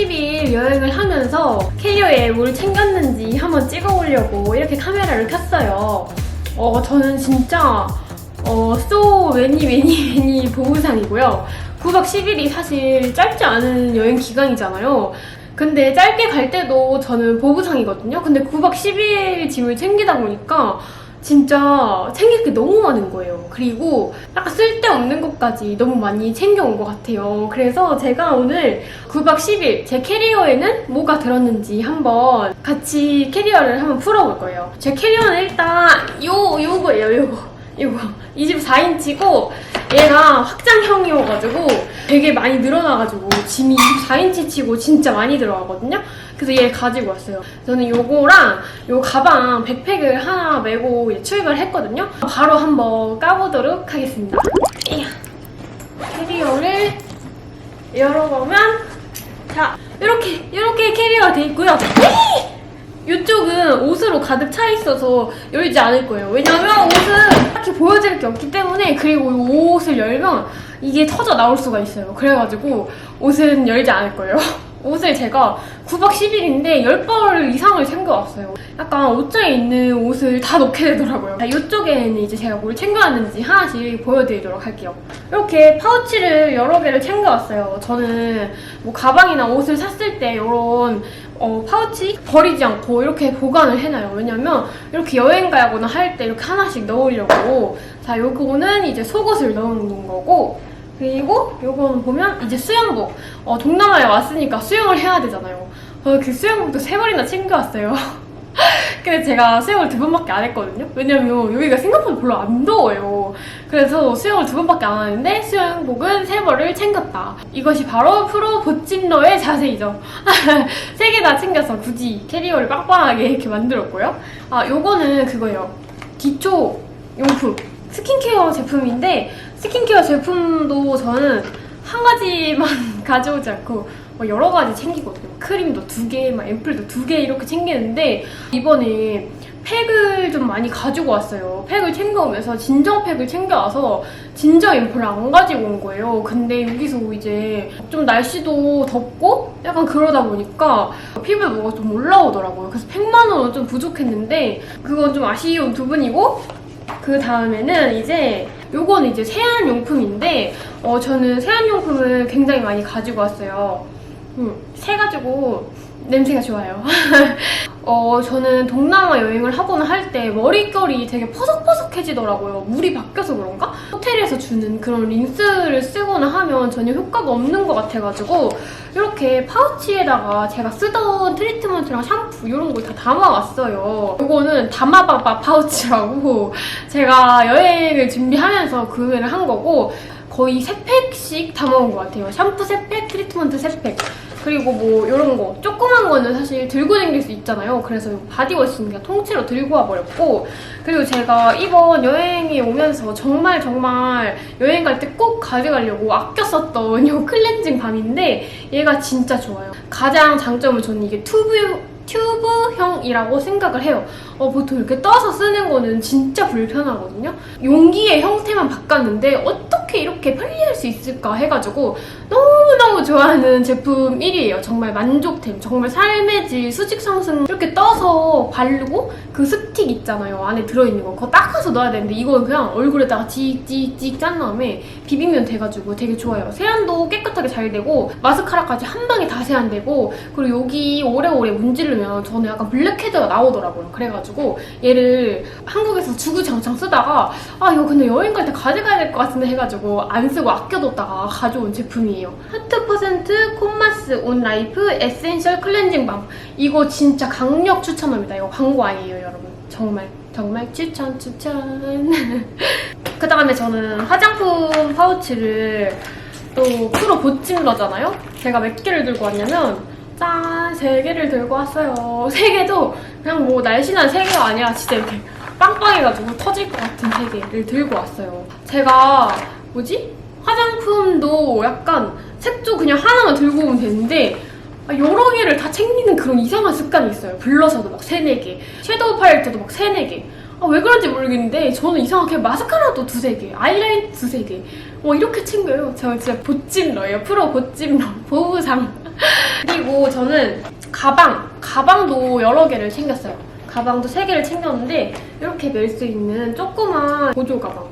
제가 9박 10일 여행을 하면서 캐리어에 뭘 챙겼는지 한번 찍어보려고 이렇게 카메라를 켰어요. 어, 저는 진짜 어, 쏘 매니 매니 매니 보부상이고요. 9박 10일이 사실 짧지 않은 여행 기간이잖아요. 근데 짧게 갈 때도 저는 보부상이거든요. 근데 9박 10일 짐을 챙기다 보니까 진짜 챙길 게 너무 많은 거예요. 그리고 약간 쓸데없는 것까지 너무 많이 챙겨온 것 같아요. 그래서 제가 오늘 9박 10일 제 캐리어에는 뭐가 들었는지 한번 같이 캐리어를 한번 풀어볼 거예요. 제 캐리어는 일단 요, 요거예요, 요거. 요거. 24인치고 얘가 확장형이어가지고 되게 많이 늘어나가지고 짐이 24인치 치고 진짜 많이 들어가거든요. 그래서 얘 가지고 왔어요. 저는 요거랑 요 가방 백팩을 하나 메고 출발을 했거든요. 바로 한번 까보도록 하겠습니다. 캐리어를 열어보면 자 이렇게 이렇게 캐리어가 돼 있고요. 이쪽은 옷으로 가득 차 있어서 열지 않을 거예요. 왜냐면 옷은 딱히 보여드릴 게 없기 때문에 그리고 이 옷을 열면 이게 터져 나올 수가 있어요. 그래가지고 옷은 열지 않을 거예요. 옷을 제가 9박 10일인데 10벌 이상을 챙겨왔어요. 약간 옷장에 있는 옷을 다 넣게 되더라고요. 자, 이쪽에는 이제 제가 뭘 챙겨왔는지 하나씩 보여드리도록 할게요. 이렇게 파우치를 여러 개를 챙겨왔어요. 저는 뭐 가방이나 옷을 샀을 때 이런 어, 파우치 버리지 않고 이렇게 보관을 해놔요. 왜냐면 이렇게 여행 가거나 할 때 이렇게 하나씩 넣으려고. 자, 요거는 이제 속옷을 넣어놓는 거고. 그리고 요거는 보면 이제 수영복. 어, 동남아에 왔으니까 수영을 해야 되잖아요. 저는 그 수영복도 세 벌이나 챙겨왔어요. 근데 제가 수영을 두 번밖에 안 했거든요. 왜냐면 여기가 생각보다 별로 안 더워요. 그래서 수영을 두 번밖에 안 하는데 수영복은 세 벌을 챙겼다. 이것이 바로 프로 보찜러의 자세이죠. 세 개 다 챙겨서 굳이 캐리어를 빵빵하게 이렇게 만들었고요. 아, 요거는 그거예요. 기초 용품. 스킨케어 제품인데 스킨케어 제품도 저는 한 가지만 가져오지 않고 뭐 여러 가지 챙기거든요. 크림도 두 개, 막 앰플도 두 개 이렇게 챙기는데 이번에 팩을 좀 많이 가지고 왔어요. 팩을 챙겨오면서 진정 팩을 챙겨와서 진정 앰플을 안 가지고 온 거예요. 근데 여기서 이제 좀 날씨도 덥고 약간 그러다 보니까 피부에 뭐가 좀 올라오더라고요. 그래서 팩만 원은 좀 부족했는데 그건 좀 아쉬운 부분이고 그 다음에는 이제 요거는 이제 세안용품인데 어 저는 세안용품을 굉장히 많이 가지고 왔어요. 음, 세 가지고 냄새가 좋아요. 어 저는 동남아 여행을 하거나 할 때 머릿결이 되게 퍼석퍼석해지더라고요. 물이 바뀌어서 그런가? 호텔에서 주는 그런 린스를 쓰거나 하면 전혀 효과가 없는 것 같아가지고 이렇게 파우치에다가 제가 쓰던 트리트먼트랑 샴푸 이런 걸 다 담아왔어요. 이거는 담아봐봐 파우치라고 제가 여행을 준비하면서 구매를 한 거고 거의 3팩씩 담아온 것 같아요. 샴푸 3팩, 트리트먼트 3팩. 그리고 뭐 이런 거 조그만 거는 사실 들고 다닐 수 있잖아요. 그래서 바디워시는 그냥 통째로 들고 와버렸고 그리고 제가 이번 여행에 오면서 정말 정말 여행 갈 때 꼭 가져가려고 아껴 썼던 이 클렌징 밤인데 얘가 진짜 좋아요. 가장 장점은 저는 이게 튜브 튜브형이라고 생각을 해요. 어, 보통 이렇게 떠서 쓰는 거는 진짜 불편하거든요. 용기의 형태만 바꿨는데 어떻게 이렇게 편리할 수 있을까 해가지고 너무너무 좋아하는 제품 1위에요. 정말 만족템. 정말 삶의 질, 수직 상승 이렇게 떠서 바르고 그 스틱 있잖아요. 안에 들어있는 거. 그거 닦아서 넣어야 되는데 이건 그냥 얼굴에다가 찍찍찍 짠 다음에 비비면 돼가지고 되게 좋아요. 세안도 깨끗하게 잘 되고 마스카라까지 한 방에 다 세안되고 그리고 여기 오래오래 문지르 면 저는 약간 블랙헤드가 나오더라고요. 그래가지고 얘를 한국에서 주구장창 쓰다가 아 이거 근데 여행 갈 때 가져가야 될 것 같은데 해가지고 안 쓰고 아껴뒀다가 가져온 제품이에요. 하트 퍼센트 콤마스 온 라이프 에센셜 클렌징 밤 이거 진짜 강력 추천합니다. 이거 광고 아니에요, 여러분. 정말 정말 추천 추천. 그 다음에 저는 화장품 파우치를 또 프로 보찜러잖아요. 제가 몇 개를 들고 왔냐면 짠! 세 개를 들고 왔어요. 세 개도 그냥 뭐 날씬한 세 개가 아니라 진짜 이렇게 빵빵해가지고 터질 것 같은 세 개를 들고 왔어요. 제가 뭐지? 화장품도 약간 색조 그냥 하나만 들고 오면 되는데 아, 여러 개를 다 챙기는 그런 이상한 습관이 있어요. 블러셔도 막 세네 개, 섀도우 팔레트도 막 세네 개. 아, 왜 그런지 모르겠는데 저는 이상하게 마스카라도 두세 개, 아이라인 두세 개, 뭐 이렇게 챙겨요. 저 진짜 보찜러예요. 프로 보찜러 보부상. 그리고 저는 가방, 가방도 여러 개를 챙겼어요. 가방도 세 개를 챙겼는데 이렇게 멜 수 있는 조그만 보조 가방.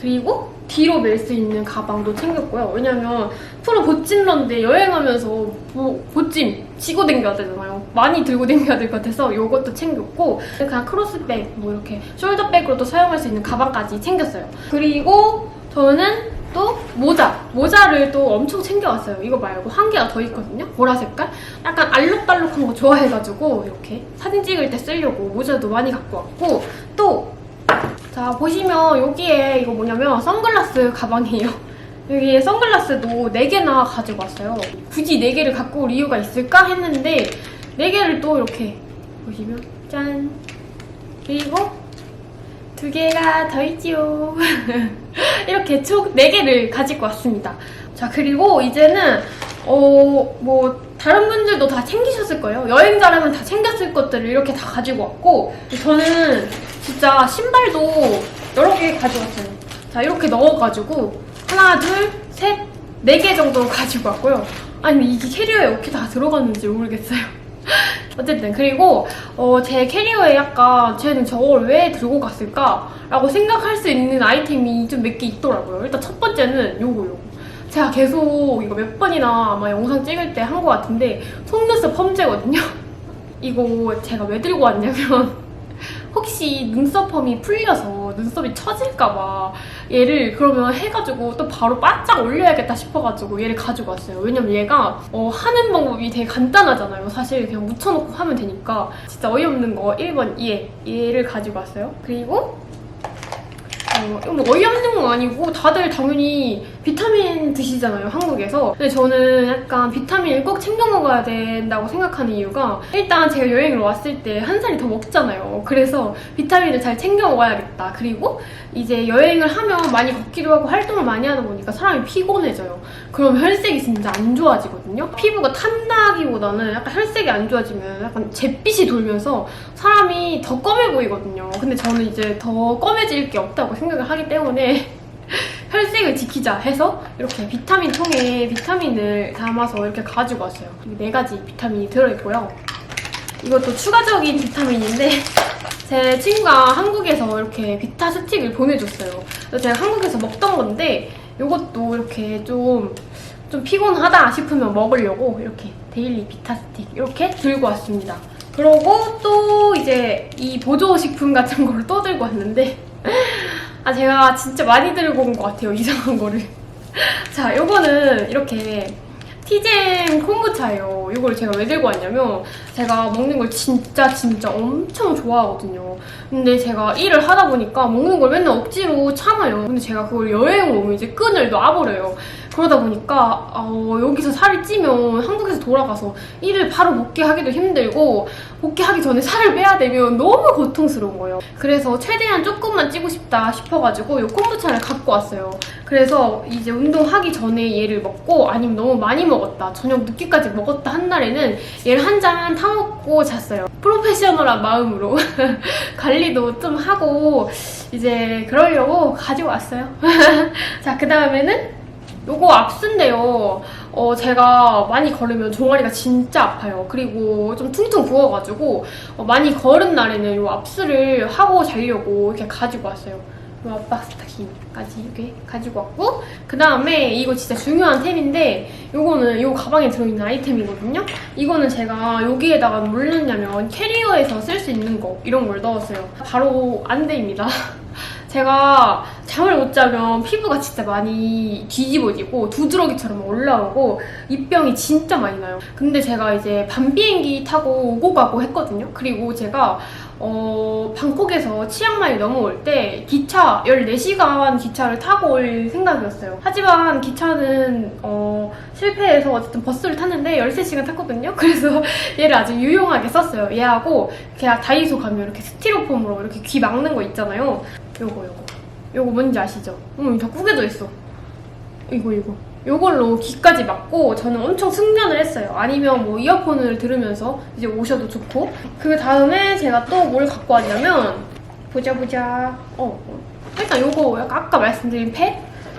그리고 뒤로 멜 수 있는 가방도 챙겼고요. 왜냐면 프로 보찜러인데 여행하면서 보, 보찜 지고 댕겨야 되잖아요. 많이 들고 댕겨야 될 것 같아서 이것도 챙겼고 그냥 크로스백 뭐 이렇게 숄더백으로 도 사용할 수 있는 가방까지 챙겼어요. 그리고 저는 또 모자 모자를 또 엄청 챙겨왔어요. 이거 말고 한 개가 더 있거든요. 보라 색깔 약간 알록달록한 거 좋아해가지고 이렇게 사진 찍을 때 쓰려고 모자도 많이 갖고 왔고 또 자 보시면 여기에 이거 뭐냐면 선글라스 가방이에요. 여기에 선글라스도 4개나 가지고 왔어요. 굳이 4개를 갖고 올 이유가 있을까 했는데 4개를 또 이렇게 보시면 짠 그리고 두 개가 더 있지요. 이렇게 총 4개를 가지고 왔습니다. 자 그리고 이제는 어 뭐 다른 분들도 다 챙기셨을 거예요. 여행자라면 다 챙겼을 것들을 이렇게 다 가지고 왔고 저는 진짜 신발도 여러 개 가져왔어요. 자 이렇게 넣어가지고 하나 둘 셋 네 개 정도 가지고 왔고요. 아니 이게 캐리어에 어떻게 다 들어갔는지 모르겠어요. 어쨌든 그리고 어, 제 캐리어에 약간 쟤는 저걸 왜 들고 갔을까 라고 생각할 수 있는 아이템이 좀 몇 개 있더라고요. 일단 첫 번째는 요거 요거. 제가 계속 이거 몇 번이나 아마 영상 찍을 때 한 것 같은데 속눈썹 펌제거든요. 이거 제가 왜 들고 왔냐면 혹시 눈썹 펌이 풀려서 눈썹이 처질까봐 얘를 그러면 해가지고 또 바로 바짝 올려야겠다 싶어가지고 얘를 가지고 왔어요. 왜냐면 얘가 어, 하는 방법이 되게 간단하잖아요. 사실 그냥 묻혀놓고 하면 되니까 진짜 어이없는 거 1번 얘 얘를 가지고 왔어요. 그리고 어, 뭐 어이없는 건 아니고 다들 당연히 비타민 드시잖아요 한국에서. 근데 저는 약간 비타민을 꼭 챙겨 먹어야 된다고 생각하는 이유가 일단 제가 여행을 왔을 때 한 살이 더 먹잖아요. 그래서 비타민을 잘 챙겨 먹어야겠다. 그리고 이제 여행을 하면 많이 걷기도 하고 활동을 많이 하다 보니까 사람이 피곤해져요. 그럼 혈색이 진짜 안 좋아지거든요. 피부가 탄다기보다는 약간 혈색이 안 좋아지면 약간 잿빛이 돌면서 사람이 더 검해 보이거든요. 근데 저는 이제 더 검해질 게 없다고 생각을 하기 때문에 혈색을 지키자 해서 이렇게 비타민 통에 비타민을 담아서 이렇게 가지고 왔어요. 이네 가지 비타민이 들어있고요. 이것도 추가적인 비타민인데 제 친구가 한국에서 이렇게 비타 스틱을 보내줬어요. 그래서 제가 한국에서 먹던 건데 이것도 이렇게 좀, 좀 피곤하다 싶으면 먹으려고 이렇게 데일리 비타 스틱 이렇게 들고 왔습니다. 그러고 또 이제 이 보조식품 같은 거를 또 들고 왔는데 아 제가 진짜 많이 들고 온 것 같아요 이상한 거를. 자 요거는 이렇게 티젠 콤부차예요. 이걸 제가 왜 들고 왔냐면 제가 먹는 걸 진짜 진짜 엄청 좋아하거든요. 근데 제가 일을 하다 보니까 먹는 걸 맨날 억지로 참아요. 근데 제가 그걸 여행 오면 이제 끈을 놔버려요 그러다 보니까 어, 여기서 살이 찌면 한국에서 돌아가서 일을 바로 복귀하기도 힘들고 복귀하기 전에 살을 빼야 되면 너무 고통스러운 거예요. 그래서 최대한 조금만 찌고 싶다 싶어가지고 이 콤부차를 갖고 왔어요. 그래서 이제 운동하기 전에 얘를 먹고 아니면 너무 많이 먹었다 저녁 늦게까지 먹었다 한 날에는 얘를 한 잔 타먹고 잤어요. 프로페셔널한 마음으로 관리도 좀 하고 이제 그러려고 가지고 왔어요. 자 그 다음에는 요거 압수인데요. 어, 제가 많이 걸으면 종아리가 진짜 아파요. 그리고 좀 퉁퉁 부어가지고 어, 많이 걸은 날에는 요 압수를 하고 자려고 이렇게 가지고 왔어요. 요 압박 스타킹까지 이렇게 가지고 왔고 그 다음에 이거 진짜 중요한 템인데 요거는 요 가방에 들어있는 아이템이거든요. 이거는 제가 여기에다가 뭘 넣냐면 캐리어에서 쓸 수 있는 거 이런 걸 넣었어요. 바로 안대입니다. 제가 잠을 못 자면 피부가 진짜 많이 뒤집어지고 두드러기처럼 올라오고 입병이 진짜 많이 나요. 근데 제가 이제 밤 비행기 타고 오고 가고 했거든요. 그리고 제가 어, 방콕에서 치앙마이 넘어올 때 기차 14시간 기차를 타고 올 생각이었어요. 하지만 기차는 어, 실패해서 어쨌든 버스를 탔는데 13시간 탔거든요. 그래서 얘를 아주 유용하게 썼어요. 얘하고 그냥 다이소 가면 이렇게 스티로폼으로 이렇게 귀 막는 거 있잖아요. 요거 요거. 요거 뭔지 아시죠? 어머 다 구겨져 있어. 이거 이거. 요걸로 귀까지 막고 저는 엄청 승련을 했어요. 아니면 뭐 이어폰을 들으면서 이제 오셔도 좋고. 그 다음에 제가 또 뭘 갖고 왔냐면 보자 보자. 어 일단 요거 약간 아까 말씀드린 팩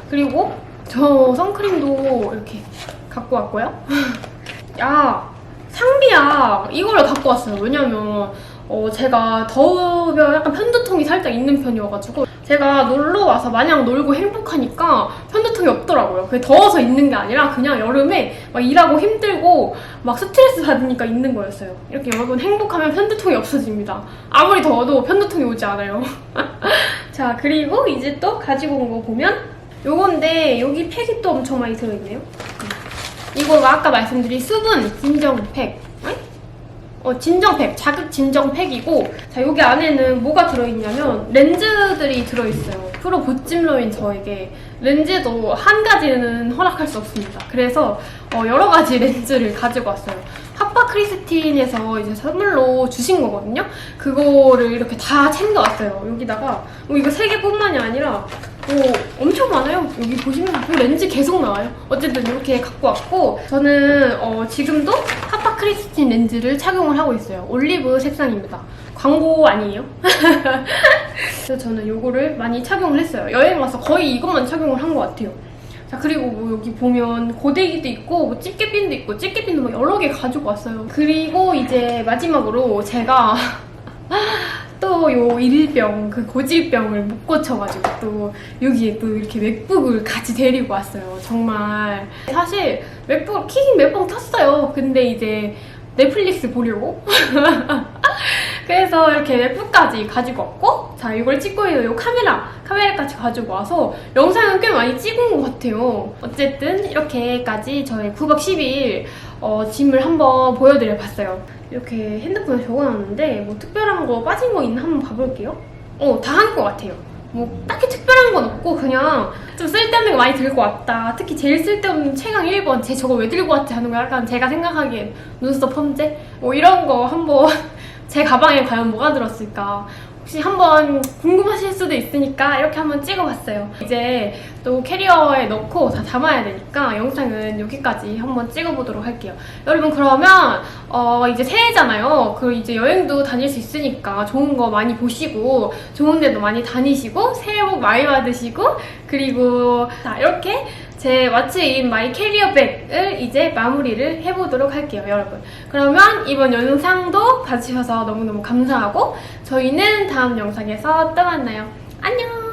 그리고 저 선크림도 이렇게 갖고 왔고요. 야 상비약 이거를 갖고 왔어요. 왜냐면 어, 제가 더우면 약간 편두통이 살짝 있는 편이어가지고 제가 놀러 와서 마냥 놀고 행복하니까 편두통이 없더라고요. 그게 더워서 있는 게 아니라 그냥 여름에 막 일하고 힘들고 막 스트레스 받으니까 있는 거였어요. 이렇게 여러분 행복하면 편두통이 없어집니다. 아무리 더워도 편두통이 오지 않아요. 자 그리고 이제 또 가지고 온 거 보면 요건데 여기 팩이 또 엄청 많이 들어있네요. 이거 아까 말씀드린 수분 진정 팩. 에? 어, 진정팩, 자극 진정팩이고, 자, 여기 안에는 뭐가 들어있냐면, 렌즈들이 들어있어요. 프로 보찜러인 저에게 렌즈도 한 가지는 허락할 수 없습니다. 그래서, 어, 여러 가지 렌즈를 가지고 왔어요. 하파 크리스틴에서 이제 선물로 주신 거거든요? 그거를 이렇게 다 챙겨왔어요. 여기다가, 어, 이거 세 개뿐만이 아니라, 오, 엄청 많아요. 여기 보시면 그 렌즈 계속 나와요. 어쨌든 이렇게 갖고 왔고 저는 어, 지금도 하 파 크리스틴 렌즈를 착용을 하고 있어요. 올리브 색상입니다. 광고 아니에요? 그래서 저는 이거를 많이 착용을 했어요. 여행 와서 거의 이것만 착용을 한 것 같아요. 자 그리고 뭐 여기 보면 고데기도 있고 뭐 집게핀도 있고 집게핀도 뭐 여러 개 가지고 왔어요. 그리고 이제 마지막으로 제가 또 요 일병 그 고질병을 못 고쳐가지고 또 여기에 또 이렇게 맥북을 같이 데리고 왔어요. 정말 사실 맥북을 키긴 몇번 켰어요. 근데 이제 넷플릭스 보려고 그래서 이렇게 맥북까지 가지고 왔고 자 이걸 찍고 있는 요 카메라 카메라까지 가지고 와서 영상은 꽤 많이 찍은 것 같아요 어쨌든 이렇게까지 저의 9박 10일 어, 짐을 한번 보여드려 봤어요 이렇게 핸드폰에 적어놨는데 뭐 특별한 거 빠진 거 있나 한번 봐볼게요. 어 다 한 것 같아요. 뭐 딱히 특별한 건 없고 그냥 좀 쓸데없는 거 많이 들고 왔다. 특히 제일 쓸데없는 최강 1번 제 저거 왜 들고 왔지 하는 거 약간 제가 생각하기엔 눈썹 험제? 뭐 이런 거 한번 제 가방에 과연 뭐가 들었을까 혹시 한번 궁금하실 수도 있으니까 이렇게 한번 찍어봤어요. 이제 또 캐리어에 넣고 다 담아야 되니까 영상은 여기까지 한번 찍어보도록 할게요. 여러분 그러면 어 이제 새해잖아요. 그 이제 여행도 다닐 수 있으니까 좋은 거 많이 보시고 좋은 데도 많이 다니시고 새해 복 많이 받으시고 그리고 자 이렇게 제 왓츠인 마이 캐리어 백을 이제 마무리를 해보도록 할게요, 여러분. 그러면 이번 영상도 봐주셔서 너무너무 감사하고 저희는 다음 영상에서 또 만나요. 안녕!